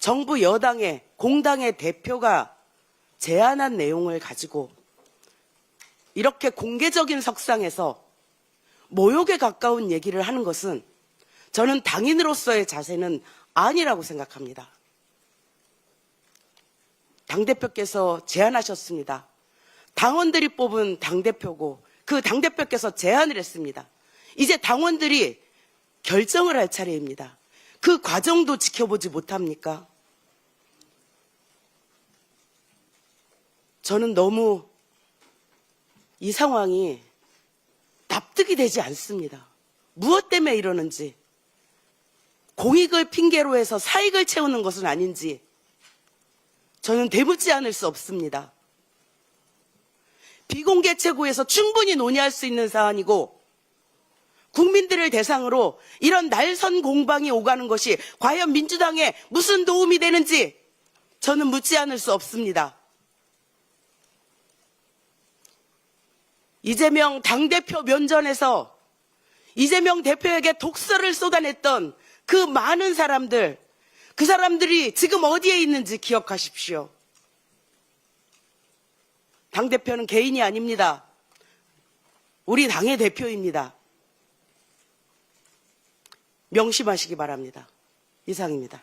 정부 여당의 공당의 대표가 제안한 내용을 가지고 이렇게 공개적인 석상에서 모욕에 가까운 얘기를 하는 것은 저는 당인으로서의 자세는 아니라고 생각합니다. 당대표께서 제안하셨습니다. 당원들이 뽑은 당대표고 그 당대표께서 제안을 했습니다. 이제 당원들이 결정을 할 차례입니다. 그 과정도 지켜보지 못합니까? 저는 너무 이 상황이 납득이 되지 않습니다. 무엇 때문에 이러는지, 공익을 핑계로 해서 사익을 채우는 것은 아닌지, 저는 되묻지 않을 수 없습니다. 비공개 최고에서 충분히 논의할 수 있는 사안이고, 국민들을 대상으로 이런 날선 공방이 오가는 것이 과연 민주당에 무슨 도움이 되는지 저는 묻지 않을 수 없습니다. 이재명 당대표 면전에서 이재명 대표에게 독서를 쏟아냈던 그 많은 사람들, 그 사람들이 지금 어디에 있는지 기억하십시오. 당대표는 개인이 아닙니다. 우리 당의 대표입니다. 명심하시기 바랍니다. 이상입니다.